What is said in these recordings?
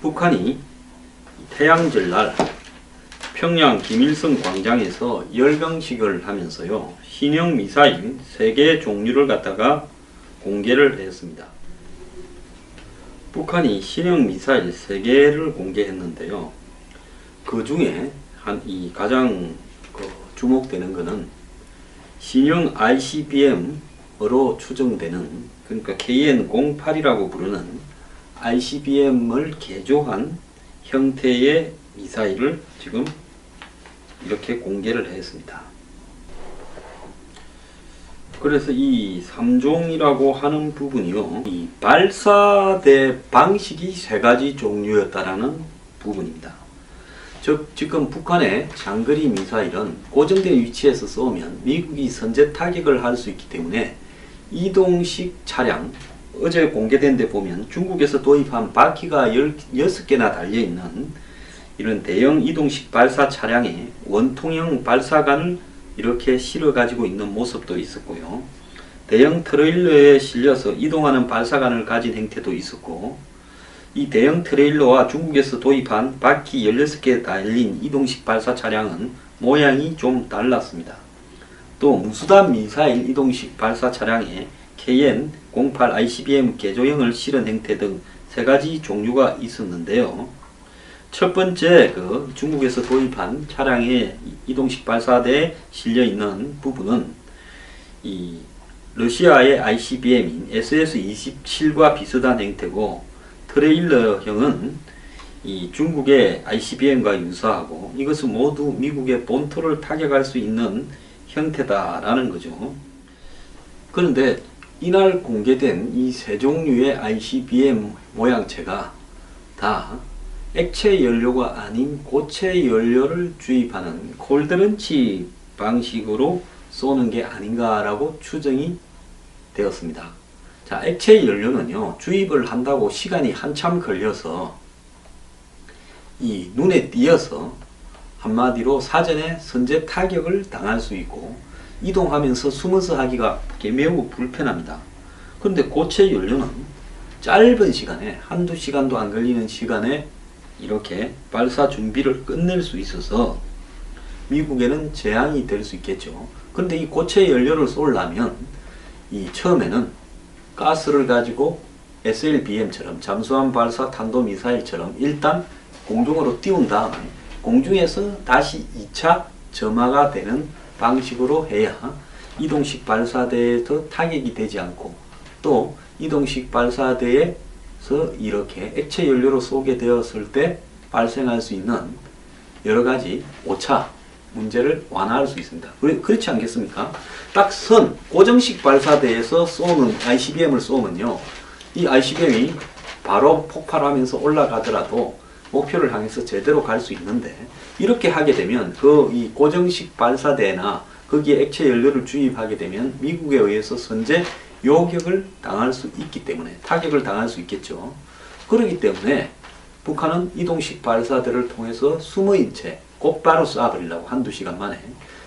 북한이 태양절 날 평양 김일성 광장에서 열병식을 하면서요 신형 미사일 3개 종류를 갖다가 공개를 했습니다. 북한이 신형 미사일 3개를 공개했는데요. 그 중에 한 이 가장 그 주목되는 것은 신형 ICBM으로 추정되는 그러니까 KN-08이라고 부르는 ICBM을 개조한 형태의 미사일을 지금 이렇게 공개를 했습니다. 그래서 이 3종이라고 하는 부분이요. 이 발사대 방식이 세 가지 종류였다라는 부분입니다. 즉 지금 북한의 장거리 미사일은 고정된 위치에서 쏘면 미국이 선제 타격을 할 수 있기 때문에 이동식 차량 어제 공개된 데 보면 중국에서 도입한 바퀴가 16개나 달려있는 이런 대형 이동식 발사 차량에 원통형 발사관을 이렇게 실어 가지고 있는 모습도 있었고요. 대형 트레일러에 실려서 이동하는 발사관을 가진 형태도 있었고 이 대형 트레일러와 중국에서 도입한 바퀴 16개 달린 이동식 발사 차량은 모양이 좀 달랐습니다. 또 무수단 미사일 이동식 발사 차량에 KN-08 ICBM 개조형을 실은 형태 등 세 가지 종류가 있었는데요. 첫 번째 그 중국에서 도입한 차량의 이동식 발사대에 실려 있는 부분은 이 러시아의 ICBM인 SS-27과 비슷한 형태고 트레일러형은 이 중국의 ICBM과 유사하고 이것은 모두 미국의 본토를 타격할 수 있는 형태다라는 거죠. 그런데 이날 공개된 이 세 종류의 ICBM 모양체가 다 액체 연료가 아닌 고체 연료를 주입하는 콜드런치 방식으로 쏘는 게 아닌가라고 추정이 되었습니다. 자, 액체 연료는요, 주입을 한다고 시간이 한참 걸려서 이 눈에 띄어서 한마디로 사전에 선제 타격을 당할 수 있고 이동하면서 숨어서 하기가 매우 불편합니다. 그런데 고체 연료는 짧은 시간에 한두 시간도 안 걸리는 시간에 이렇게 발사 준비를 끝낼 수 있어서 미국에는 재앙이 될 수 있겠죠. 그런데 이 고체 연료를 쏠려면 이 처음에는 가스를 가지고 SLBM처럼 잠수함 발사 탄도 미사일처럼 일단 공중으로 띄운 다음에 공중에서 다시 2차 점화가 되는 방식으로 해야 이동식 발사대에서 타격이 되지 않고 또 이동식 발사대에서 이렇게 액체 연료로 쏘게 되었을 때 발생할 수 있는 여러 가지 오차 문제를 완화할 수 있습니다. 그렇- 그렇지 않겠습니까? 딱 선, 고정식 발사대에서 쏘는 ICBM을 쏘면요. 이 ICBM이 바로 폭발하면서 올라가더라도 목표를 향해서 제대로 갈 수 있는데 이렇게 하게 되면 그 이 고정식 발사대나 거기에 액체 연료를 주입하게 되면 미국에 의해서 선제 요격을 당할 수 있기 때문에 타격을 당할 수 있겠죠. 그렇기 때문에 북한은 이동식 발사대를 통해서 숨어인 채 곧바로 쏴버리려고 한두 시간 만에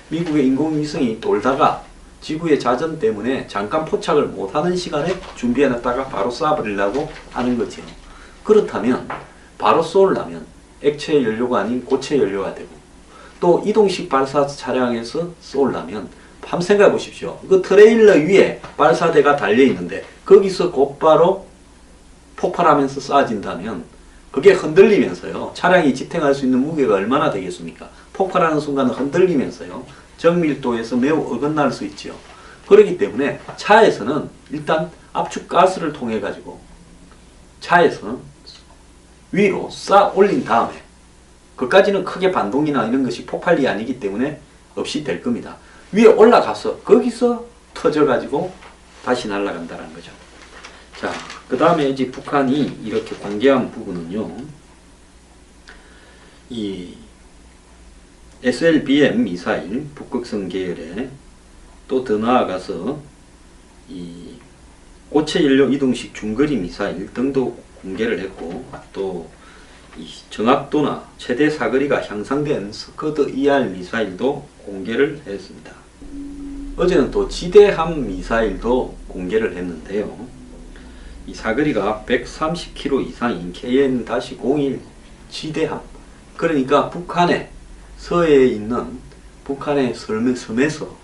미국의 인공위성이 돌다가 지구의 자전 때문에 잠깐 포착을 못하는 시간에 준비해놨다가 바로 쏴버리려고 하는 거죠. 그렇다면 바로 쏘려면 액체 연료가 아닌 고체 연료가 되고 또 이동식 발사 차량에서 쏘려면 한번 생각해 보십시오. 그 트레일러 위에 발사대가 달려 있는데 거기서 곧바로 폭발하면서 쏴진다면 그게 흔들리면서요. 차량이 지탱할 수 있는 무게가 얼마나 되겠습니까? 폭발하는 순간 흔들리면서요. 정밀도에서 매우 어긋날 수 있죠. 그렇기 때문에 차에서는 일단 압축 가스를 통해 가지고 차에서는 위로 싹 올린 다음에 그까지는 크게 반동이나 이런 것이 폭발이 아니기 때문에 없이 될 겁니다. 위에 올라가서 거기서 터져 가지고 다시 날아간다는 거죠. 자, 그 다음에 이제 북한이 이렇게 공개한 부분은요, 이 SLBM 미사일 북극성 계열에 또 더 나아가서 이 고체 연료 이동식 중거리 미사일 등도 공개를 했고 또이 정확도나 최대 사거리가 향상된 스커드 ER 미사일도 공개를 했습니다. 어제는 또 지대함 미사일도 공개를 했는데요. 이 사거리가 130km 이상인 KN-01 지대함. 그러니까 북한의 서해에 있는 북한의 섬- 섬에서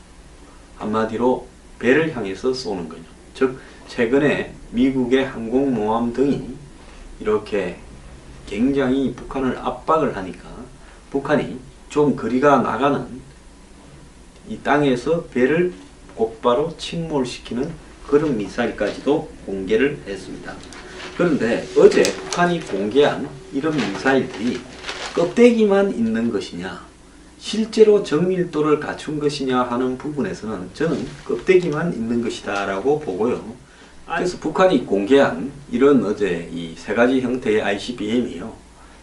한마디로 배를 향해서 쏘는 거죠. 즉 최근에 미국의 항공모함 등이 이렇게 굉장히 북한을 압박을 하니까 북한이 좀 거리가 나가는 이 땅에서 배를 곧바로 침몰시키는 그런 미사일까지도 공개를 했습니다. 그런데 어제 북한이 공개한 이런 미사일들이 껍데기만 있는 것이냐, 실제로 정밀도를 갖춘 것이냐 하는 부분에서는 저는 껍데기만 있는 것이다 라고 보고요. 그래서 북한이 공개한 이런 어제 이 세 가지 형태의 ICBM이요.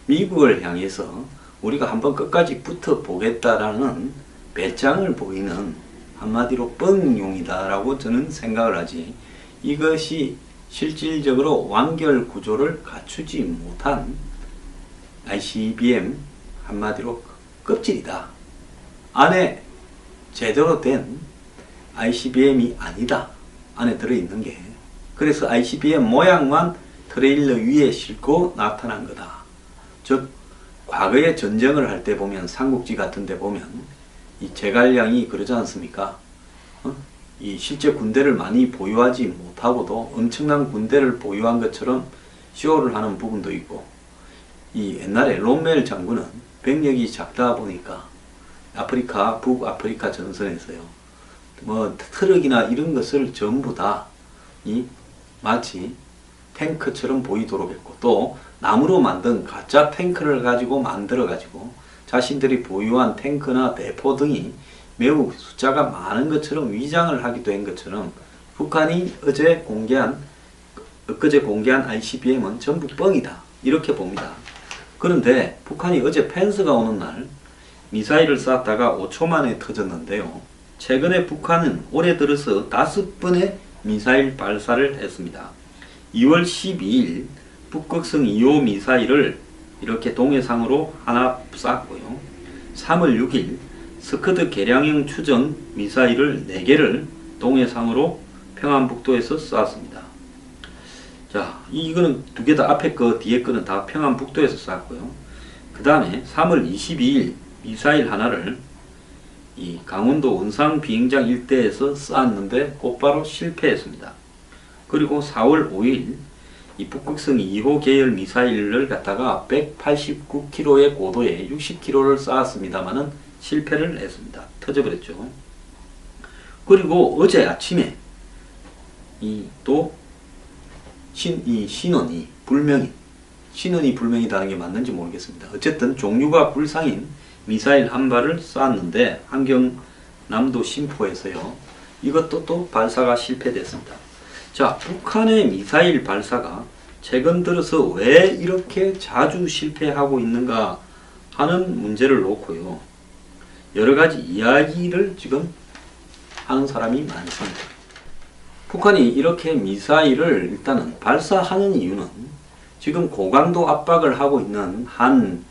미국을 향해서 우리가 한번 끝까지 붙어 보겠다라는 배짱을 보이는 한마디로 뻥용이다라고 저는 생각을 하지. 이것이 실질적으로 완결 구조를 갖추지 못한 ICBM 한마디로 껍질이다. 안에 제대로 된 ICBM이 아니다. 안에 들어있는 게. 그래서 ICBM 모양만 트레일러 위에 싣고 나타난 거다. 즉, 과거에 전쟁을 할 때 보면 삼국지 같은 데 보면 이 제갈량이 그러지 않습니까? 어? 이 실제 군대를 많이 보유하지 못하고도 엄청난 군대를 보유한 것처럼 쇼를 하는 부분도 있고 이 옛날에 롬멜 장군은 병력이 작다 보니까 아프리카 북아프리카 전선에서요 뭐 트럭이나 이런 것을 전부 다 이 마치 탱크처럼 보이도록 했고 또 나무로 만든 가짜 탱크를 가지고 만들어 가지고 자신들이 보유한 탱크나 대포 등이 매우 숫자가 많은 것처럼 위장을 하기도 한 것처럼 북한이 어제 공개한 엊그제 공개한 ICBM은 전부 뻥이다 이렇게 봅니다. 그런데 북한이 어제 펜스가 오는 날 미사일을 쐈다가 5초 만에 터졌는데요. 최근에 북한은 올해 들어서 다섯 번의 미사일 발사를 했습니다. 2월 12일 북극성 2호 미사일을 이렇게 동해상으로 하나 쐈고요. 3월 6일 스커드 개량형 추정 미사일을 4개를 동해상으로 평안북도에서 쐈습니다. 자, 이거는 두 개 다 앞에 거, 뒤에 거는 다 평안북도에서 쐈고요. 그 다음에 3월 22일 미사일 하나를 이 강원도 원산 비행장 일대에서 쐈는데 곧바로 실패했습니다. 그리고 4월 5일 이 북극성 2호 계열 미사일을 갖다가 189km의 고도에 60km를 쐈습니다만은 실패를 했습니다. 터져버렸죠. 그리고 어제 아침에 이또 신, 이 신원이 불명인, 신원이 불명이다는 게 맞는지 모르겠습니다. 어쨌든 종류가 불상인 미사일 한 발을 쐈는데 한경남도 심포에서요. 이것도 또 발사가 실패됐습니다. 자, 북한의 미사일 발사가 최근 들어서 왜 이렇게 자주 실패하고 있는가 하는 문제를 놓고요. 여러 가지 이야기를 지금 하는 사람이 많습니다. 북한이 이렇게 미사일을 일단은 발사하는 이유는 지금 고강도 압박을 하고 있는 한,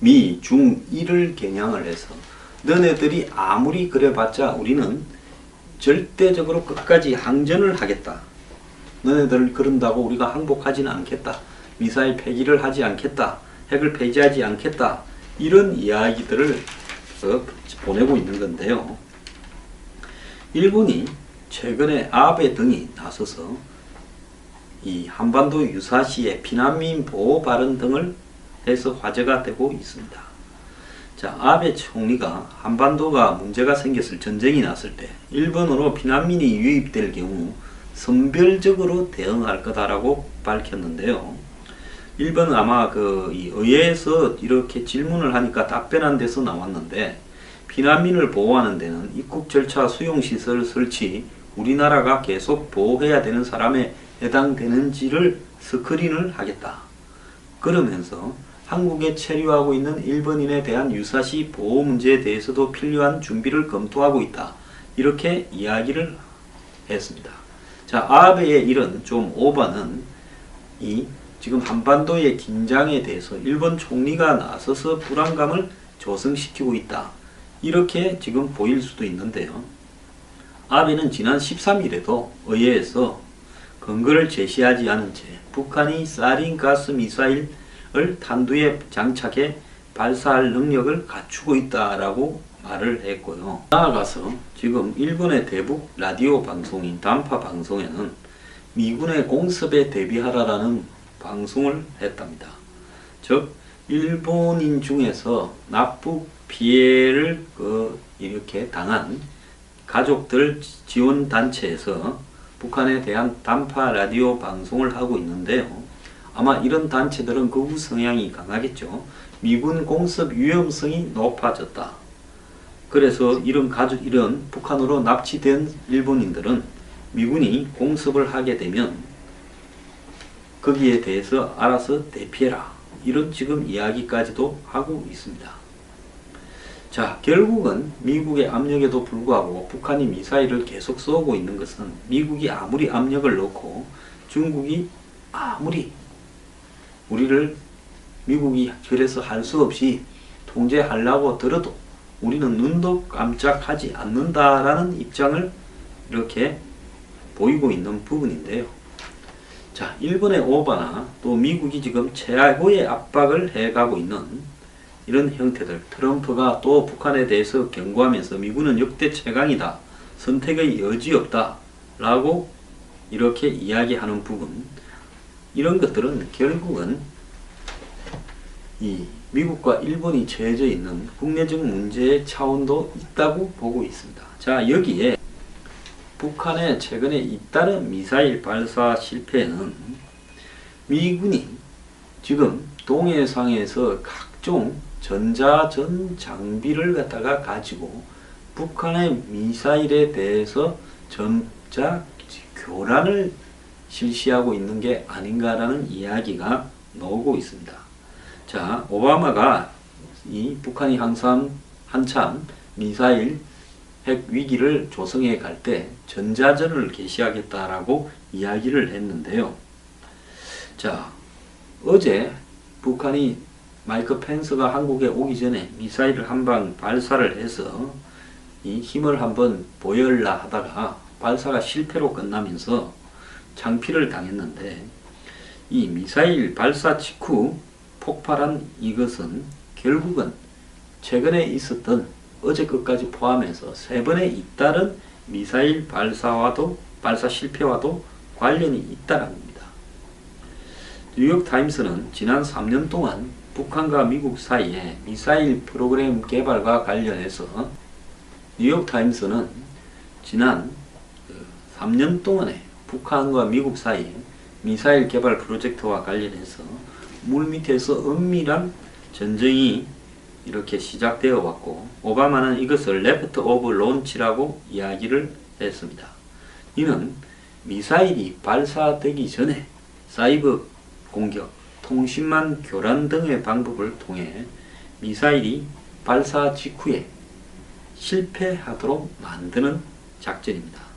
미, 중, 일을 겨냥을 해서 너네들이 아무리 그래봤자 우리는 절대적으로 끝까지 항전을 하겠다. 너네들 그런다고 우리가 항복하지는 않겠다. 미사일 폐기를 하지 않겠다. 핵을 폐지하지 않겠다. 이런 이야기들을 어, 보내고 있는 건데요. 일본이 최근에 아베 등이 나서서 이 한반도 유사시에 피난민 보호 발언 등을 해서 화제가 되고 있습니다. 자, 아베 총리가 한반도가 문제가 생겼을 전쟁이 났을 때 일본으로 피난민이 유입될 경우 선별적으로 대응할 거다라고 밝혔는데요. 일본은 아마 그이 의회에서 이렇게 질문을 하니까 답변한 데서 나왔는데 피난민을 보호하는 데는 입국 절차 수용 시설 설치 우리나라가 계속 보호해야 되는 사람에 해당되는지를 스크린을 하겠다. 그러면서 한국에 체류하고 있는 일본인에 대한 유사시 보호 문제에 대해서도 필요한 준비를 검토하고 있다. 이렇게 이야기를 했습니다. 자, 아베의 이런 좀 오바는 이 지금 한반도의 긴장에 대해서 일본 총리가 나서서 불안감을 조성시키고 있다. 이렇게 지금 보일 수도 있는데요. 아베는 지난 13일에도 의회에서 근거를 제시하지 않은 채 북한이 사린 가스 미사일 을 탄두에 장착해 발사할 능력을 갖추고 있다라고 말을 했고요. 나아가서 지금 일본의 대북 라디오 방송인 단파 방송에는 미군의 공습에 대비하라라는 방송을 했답니다. 즉 일본인 중에서 납북 피해를 그 이렇게 당한 가족들 지원 단체에서 북한에 대한 단파 라디오 방송을 하고 있는데요. 아마 이런 단체들은 극우 성향이 강하겠죠. 미군 공습 위험성이 높아졌다. 그래서 이런 가족 이런 북한으로 납치된 일본인들은 미군이 공습을 하게 되면 거기에 대해서 알아서 대피해라. 이런 지금 이야기까지도 하고 있습니다. 자, 결국은 미국의 압력에도 불구하고 북한이 미사일을 계속 쏘고 있는 것은 미국이 아무리 압력을 넣고 중국이 아무리 우리를 미국이 그래서 할 수 없이 통제하려고 들어도 우리는 눈도 깜짝하지 않는다라는 입장을 이렇게 보이고 있는 부분인데요. 자, 일본의 오바나 또 미국이 지금 최고의 압박을 해가고 있는 이런 형태들. 트럼프가 또 북한에 대해서 경고하면서 미군은 역대 최강이다. 선택의 여지 없다. 라고 이렇게 이야기하는 부분. 이런 것들은 결국은 이 미국과 일본이 처해져 있는 국내적 문제의 차원도 있다고 보고 있습니다. 자, 여기에 북한의 최근에 잇따른 미사일 발사 실패는 미군이 지금 동해상에서 각종 전자전 장비를 갖다가 가지고 북한의 미사일에 대해서 점자 교란을 실시하고 있는 게 아닌가라는 이야기가 나오고 있습니다. 자, 오바마가 이 북한이 항상 한참 미사일 핵 위기를 조성해 갈 때 전자전을 개시하겠다라고 이야기를 했는데요. 자, 어제 북한이 마이크 펜스가 한국에 오기 전에 미사일을 한 방 발사를 해서 이 힘을 한번 보여라 하다가 발사가 실패로 끝나면서 장피를 당했는데 이 미사일 발사 직후 폭발한 이것은 결국은 최근에 있었던 어제 것까지 포함해서 세 번의 잇따른 미사일 발사와도 발사 실패와도 관련이 있다는 겁니다. 뉴욕 타임스는 지난 3년 동안 북한과 미국 사이에 미사일 프로그램 개발과 관련해서 뉴욕 타임스는 지난 3년 동안에 북한과 미국 사이에 미사일 개발 프로젝트와 관련해서 물밑에서 은밀한 전쟁이 이렇게 시작되어 왔고 오바마는 이것을 레프트 오브 론치라고 이야기를 했습니다. 이는 미사일이 발사되기 전에 사이버 공격, 통신망 교란 등의 방법을 통해 미사일이 발사 직후에 실패하도록 만드는 작전입니다.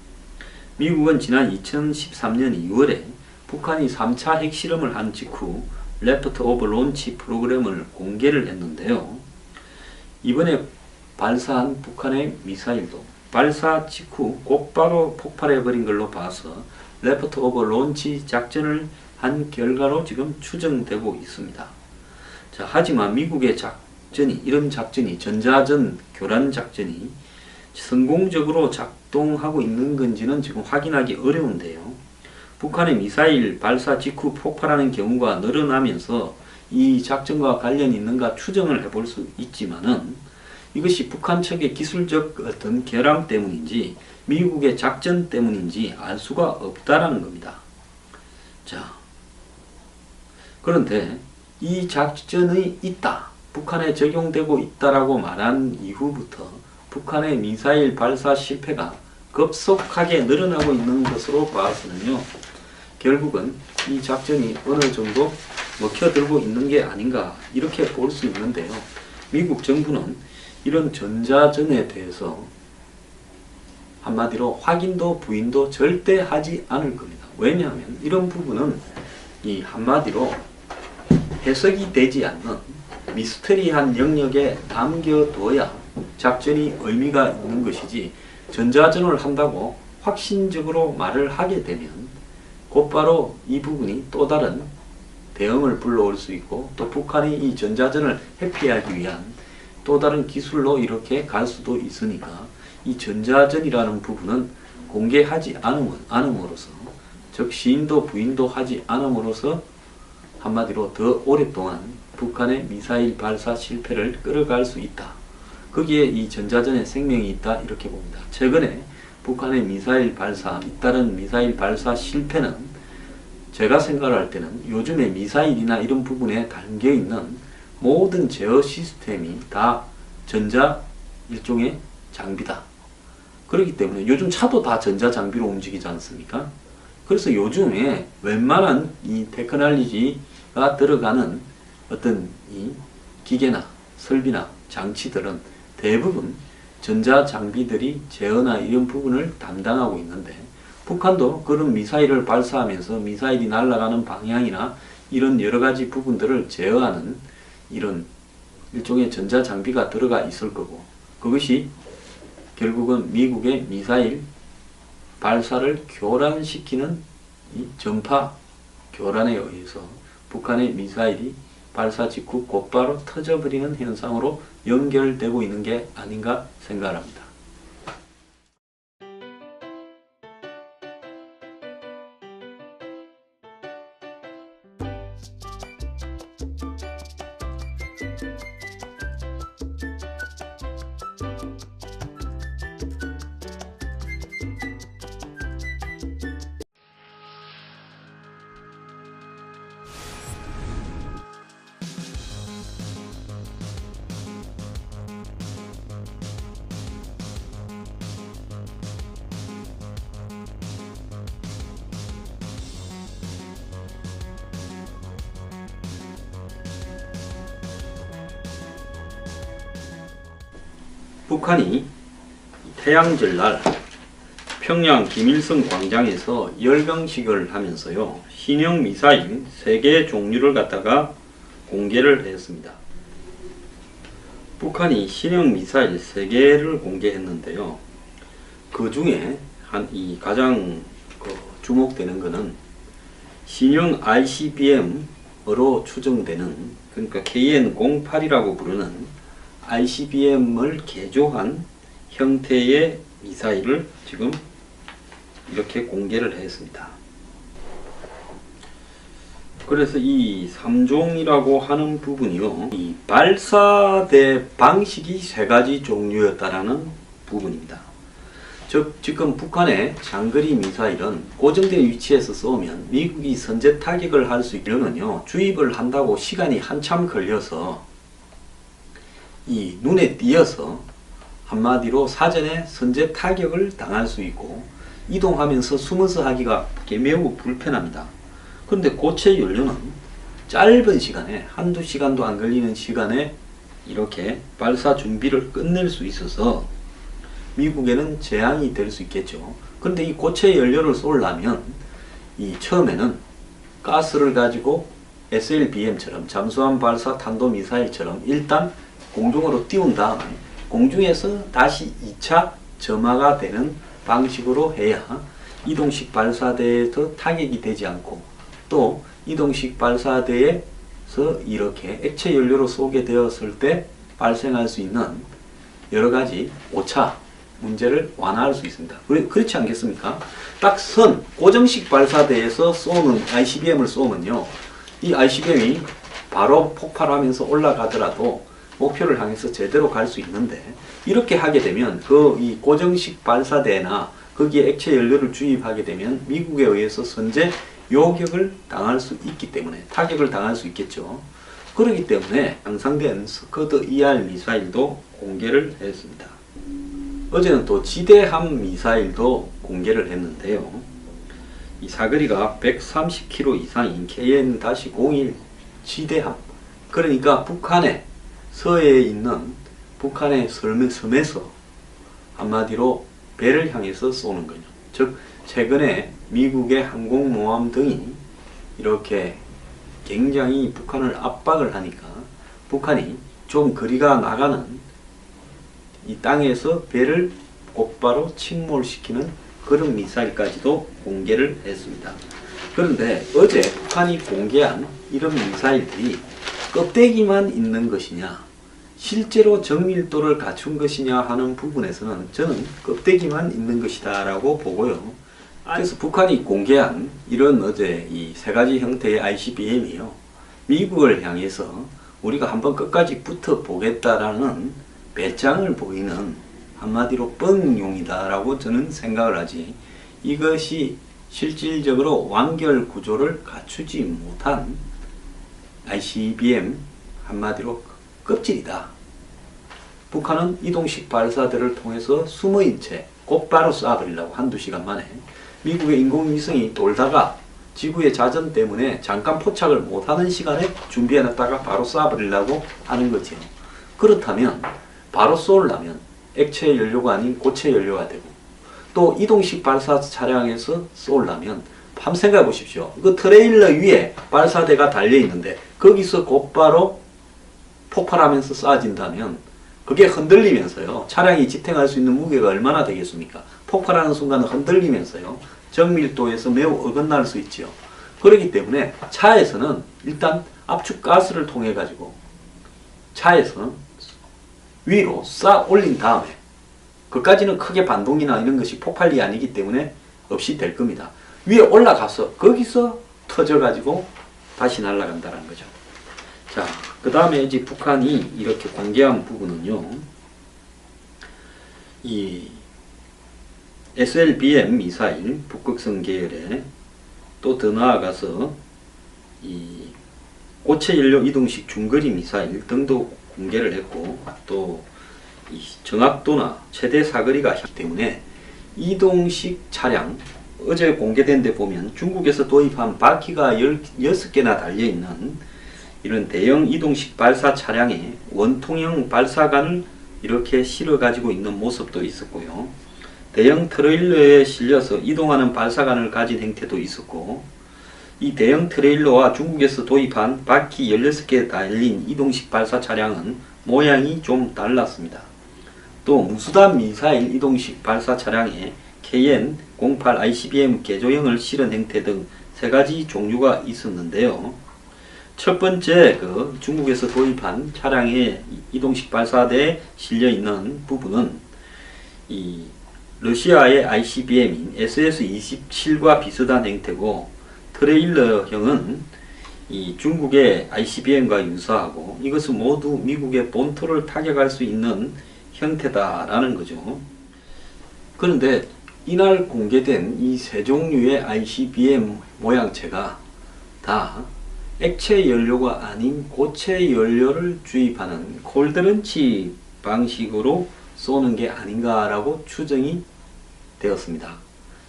미국은 지난 2013년 2월에 북한이 3차 핵실험을 한 직후 레프트 오브 론치 프로그램을 공개를 했는데요. 이번에 발사한 북한의 미사일도 발사 직후 곧바로 폭발해버린 걸로 봐서 레프트 오브 론치 작전을 한 결과로 지금 추정되고 있습니다. 자, 하지만 미국의 작전이 이런 작전이 전자전 교란 작전이 성공적으로 작 동하고 있는 건지는 지금 확인하기 어려운데요. 북한의 미사일 발사 직후 폭발하는 경우가 늘어나면서 이 작전과 관련이 있는가 추정을 해볼 수 있지만은 이것이 북한 측의 기술적 어떤 결함 때문인지 미국의 작전 때문인지 알 수가 없다라는 겁니다. 자, 그런데 이 작전이 있다, 북한에 적용되고 있다라고 말한 이후부터 북한의 미사일 발사 실패가 급속하게 늘어나고 있는 것으로 봐서는요, 결국은 이 작전이 어느 정도 먹혀들고 있는 게 아닌가 이렇게 볼 수 있는데요. 미국 정부는 이런 전자전에 대해서 한마디로 확인도 부인도 절대 하지 않을 겁니다. 왜냐하면 이런 부분은 이 한마디로 해석이 되지 않는 미스터리한 영역에 남겨둬야 작전이 의미가 있는 것이지 전자전을 한다고 확신적으로 말을 하게 되면 곧바로 이 부분이 또 다른 대응을 불러올 수 있고 또 북한이 이 전자전을 회피하기 위한 또 다른 기술로 이렇게 갈 수도 있으니까 이 전자전이라는 부분은 공개하지 않음, 않음으로써 즉 시인도 부인도 하지 않음으로써 한마디로 더 오랫동안 북한의 미사일 발사 실패를 끌어갈 수 있다. 거기에 이 전자전에 생명이 있다 이렇게 봅니다. 최근에 북한의 미사일 발사, 잇따른 미사일 발사 실패는 제가 생각할 때는 요즘에 미사일이나 이런 부분에 담겨 있는 모든 제어 시스템이 다 전자 일종의 장비다. 그렇기 때문에 요즘 차도 다 전자 장비로 움직이지 않습니까? 그래서 요즘에 웬만한 이 테크놀로지가 들어가는 어떤 이 기계나 설비나 장치들은 대부분 전자 장비들이 제어나 이런 부분을 담당하고 있는데 북한도 그런 미사일을 발사하면서 미사일이 날아가는 방향이나 이런 여러 가지 부분들을 제어하는 이런 일종의 전자 장비가 들어가 있을 거고 그것이 결국은 미국의 미사일 발사를 교란시키는 이 전파 교란에 의해서 북한의 미사일이 발사 직후 곧바로 터져버리는 현상으로 연결되고 있는 게 아닌가 생각합니다. 북한이 태양절 날 평양 김일성 광장에서 열병식을 하면서요 신형 미사일 3개 종류를 갖다가 공개를 했습니다. 북한이 신형 미사일 3개를 공개했는데요. 그 중에 한 이 가장 그 주목되는 것은 신형 ICBM으로 추정되는 그러니까 KN-08이라고 부르는 ICBM을 개조한 형태의 미사일을 지금 이렇게 공개를 했습니다. 그래서 이 3종이라고 하는 부분이요. 이 발사대 방식이 세 가지 종류였다라는 부분입니다. 즉 지금 북한의 장거리 미사일은 고정된 위치에서 쏘면 미국이 선제 타격을 할 수 있려면요. 주입을 한다고 시간이 한참 걸려서 이 눈에 띄어서 한마디로 사전에 선제 타격을 당할 수 있고 이동하면서 숨어서 하기가 매우 불편합니다. 그런데 고체 연료는 짧은 시간에 한두 시간도 안 걸리는 시간에 이렇게 발사 준비를 끝낼 수 있어서 미국에는 재앙이 될 수 있겠죠. 그런데 이 고체 연료를 쏠려면 이 처음에는 가스를 가지고 SLBM처럼 잠수함 발사 탄도미사일처럼 일단 공중으로 띄운 다음 공중에서 다시 2차 점화가 되는 방식으로 해야 이동식 발사대에서 타격이 되지 않고 또 이동식 발사대에서 이렇게 액체 연료로 쏘게 되었을 때 발생할 수 있는 여러 가지 오차 문제를 완화할 수 있습니다. 그렇- 그렇지 않겠습니까? 딱 선 고정식 발사대에서 쏘는 ICBM을 쏘면요. 이 ICBM이 바로 폭발하면서 올라가더라도 목표를 향해서 제대로 갈 수 있는데 이렇게 하게 되면 그 이 고정식 발사대나 거기에 액체 연료를 주입하게 되면 미국에 의해서 선제 요격을 당할 수 있기 때문에 타격을 당할 수 있겠죠. 그렇기 때문에 양상된 스커드 ER 미사일도 공개를 했습니다. 어제는 또 지대함 미사일도 공개를 했는데요. 이 사거리가 130km 이상인 KN-01 지대함. 그러니까 북한의 서해에 있는 북한의 섬에, 섬에서 한마디로 배를 향해서 쏘는 거죠. 즉 최근에 미국의 항공모함 등이 이렇게 굉장히 북한을 압박을 하니까 북한이 좀 거리가 나가는 이 땅에서 배를 곧바로 침몰시키는 그런 미사일까지도 공개를 했습니다. 그런데 어제 북한이 공개한 이런 미사일들이 껍데기만 있는 것이냐, 실제로 정밀도를 갖춘 것이냐 하는 부분에서는 저는 껍데기만 있는 것이다 라고 보고요. 그래서 북한이 공개한 이런 어제 이 세 가지 형태의 ICBM이요. 미국을 향해서 우리가 한번 끝까지 붙어 보겠다라는 배짱을 보이는 한마디로 뻥용이다 라고 저는 생각을 하지. 이것이 실질적으로 완결 구조를 갖추지 못한 ICBM 한마디로 껍질이다. 북한은 이동식 발사대를 통해서 숨어인 채 곧바로 쏴버리려고 한두 시간 만에 미국의 인공위성이 돌다가 지구의 자전 때문에 잠깐 포착을 못하는 시간에 준비해놨다가 바로 쏴버리려고 하는 거죠. 그렇다면 바로 쏘려면 액체 연료가 아닌 고체 연료가 되고 또 이동식 발사 차량에서 쏘려면 한번 생각해 보십시오. 그 트레일러 위에 발사대가 달려 있는데 거기서 곧바로 폭발하면서 쏴진다면 그게 흔들리면서요. 차량이 지탱할 수 있는 무게가 얼마나 되겠습니까? 폭발하는 순간 흔들리면서요. 정밀도에서 매우 어긋날 수 있죠. 그렇기 때문에 차에서는 일단 압축 가스를 통해 가지고 차에서는 위로 쌓아 올린 다음에 그까지는 크게 반동이나 이런 것이 폭발이 아니기 때문에 없이 될 겁니다. 위에 올라가서 거기서 터져 가지고 다시 날아간다는 거죠. 자, 그 다음에 이제 북한이 이렇게 공개한 부분은요, 이 SLBM 미사일 북극성 계열에 또 더 나아가서 이 고체 연료 이동식 중거리 미사일 등도 공개를 했고 또이 정확도나 최대 사거리가 때문에 이동식 차량 어제 공개된 데 보면 중국에서 도입한 바퀴가 16개나 달려있는 이런 대형 이동식 발사 차량에 원통형 발사관을 이렇게 실어 가지고 있는 모습도 있었고요. 대형 트레일러에 실려서 이동하는 발사관을 가진 행태도 있었고 이 대형 트레일러와 중국에서 도입한 바퀴 16개 달린 이동식 발사 차량은 모양이 좀 달랐습니다. 또 무수단 미사일 이동식 발사 차량에 KN-08 ICBM 개조형을 실은 행태 등 세 가지 종류가 있었는데요. 첫 번째 그 중국에서 도입한 차량의 이동식 발사대에 실려 있는 부분은 이 러시아의 ICBM인 SS-27과 비슷한 형태고 트레일러형은 이 중국의 ICBM과 유사하고 이것은 모두 미국의 본토를 타격할 수 있는 형태다라는 거죠. 그런데 이날 공개된 이 세 종류의 ICBM 모양체가 다 액체 연료가 아닌 고체 연료를 주입하는 콜드런치 방식으로 쏘는 게 아닌가라고 추정이 되었습니다.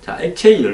자, 액체 연료